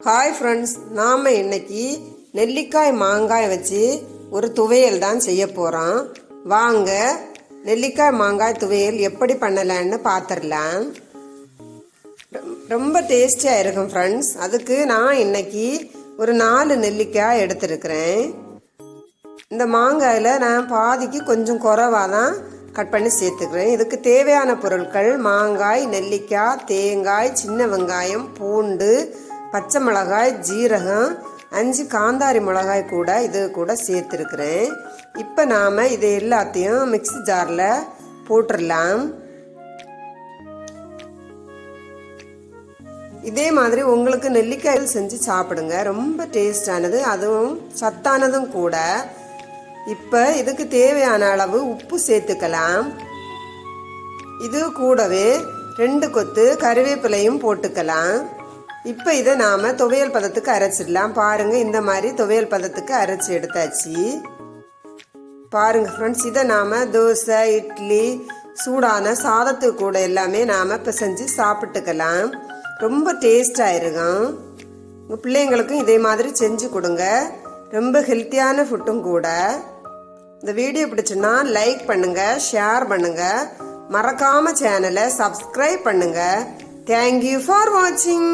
Hi friends நாம் இன்னைக்கு நெல்லிக்காய் மாங்காய் வச்சு ஒரு துவையல் தான் செய்ய போகிறோம் வாங்க நெல்லிக்காய் மாங்காய் துவையல் எப்படி பண்ணலான்னு பார்த்துடலாம் ரொம்ப டேஸ்டியாக இருக்கும் ஃப்ரெண்ட்ஸ் அதுக்கு நான் இன்னைக்கு ஒரு நாலு நெல்லிக்காய் எடுத்துருக்கிறேன். இந்த மாங்காயில் நான் பாதிக்கு கொஞ்சம் குறைவாக தான் கட் பண்ணி சேர்த்துக்கிறேன். இதுக்கு தேவையான பொருட்கள் மாங்காய் நெல்லிக்காய் தேங்காய் சின்ன வெங்காயம் பூண்டு பச்சை மிளகாய் ஜீரகம் அஞ்சு காந்தாரி மிளகாய் கூட இது கூட சேர்த்துருக்குறேன். இப்போ நாம் இது எல்லாத்தையும் மிக்ஸி ஜாரில் போட்டுடலாம் இதே மாதிரி உங்களுக்கு நெல்லிக்காயில் செஞ்சு சாப்பிடுங்க. ரொம்ப டேஸ்டானது அதுவும் சத்தானதும் கூட. இப்போ இதுக்கு தேவையான அளவு உப்பு சேர்த்துக்கலாம். இது கூடவே ரெண்டு கொத்து கருவேப்பிலையும் போட்டுக்கலாம். இப்போ இதை நாம் துவையல் பதத்துக்கு அரைச்சிடலாம். பாருங்கள் இந்த மாதிரி துவையல் பதத்துக்கு அரைச்சி எடுத்தாச்சு. பாருங்கள் ஃப்ரெண்ட்ஸ் இதை நாம் தோசை இட்லி சூடான சாதத்துக்கு கூட எல்லாமே நாம் பிசைஞ்சு சாப்பிட்டுக்கலாம். ரொம்ப டேஸ்டாக இருக்கும். உங்கள் பிள்ளைங்களுக்கும் இதே மாதிரி செஞ்சு கொடுங்க. ரொம்ப ஹெல்த்தியான ஃபுட்டும் கூட. இந்த வீடியோ பிடிச்சுன்னா லைக் பண்ணுங்கள் ஷேர் பண்ணுங்கள் மறக்காம சேனலை சப்ஸ்கிரைப் பண்ணுங்கள் தேங்க்யூ ஃபார் வாட்சிங்